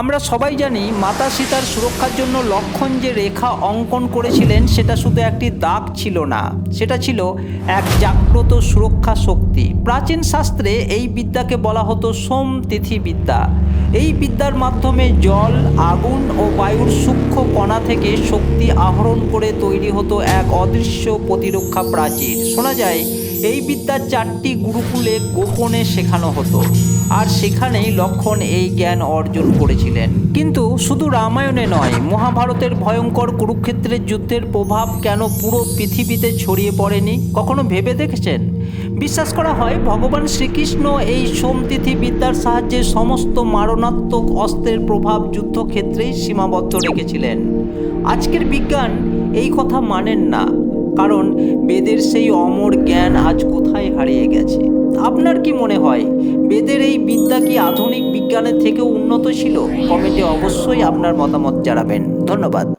আমরা সবাই জানি মাতা সীতার সুরক্ষার জন্য লক্ষণ যে রেখা অঙ্কন করেছিলেন, সেটা শুধু একটি দাগ ছিল না। সেটা ছিল এক জাগ্রত সুরক্ষা শক্তি। প্রাচীন শাস্ত্রে এই বিদ্যাকে বলা হতো সোম তিথি বিদ্যা। এই বিদ্যার মাধ্যমে জল, আগুন ও বায়ুর সূক্ষ্ম কণা থেকে শক্তি আহরণ করে তৈরি হতো এক অদৃশ্য প্রতিরক্ষা প্রাচীর। শোনা যায় এই বিদ্যার চারটি গুরুকুলে গোপনে শেখানো হতো। আর সেখানেই লক্ষণ এই জ্ঞান অর্জন করেছিলেন। কিন্তু শুধু রামায়ণে নয়, মহাভারতের ভয়ঙ্কর কুরুক্ষেত্রের যুদ্ধের প্রভাব কেন পুরো পৃথিবীতে ছড়িয়ে পড়েনি? কখনো ভেবে দেখেছেন? বিশ্বাস করা হয়, ভগবান শ্রীকৃষ্ণ এই সোমতিথি বিদ্যার সাহায্যে সমস্ত মারণাত্মক অস্ত্রের প্রভাব যুদ্ধক্ষেত্রেই সীমাবদ্ধ রেখেছিলেন। আজকের বিজ্ঞান এই কথা মানেন না। কারণ বেদের সেই অমর জ্ঞান আজ কোথায় হারিয়ে গেছে? আপনার কি মনে হয়, বেদের এই বিদ্যা কি আধুনিক বিজ্ঞানের থেকেও উন্নত ছিল? কমেন্টে অবশ্যই আপনার মতামত জানাবেন। ধন্যবাদ।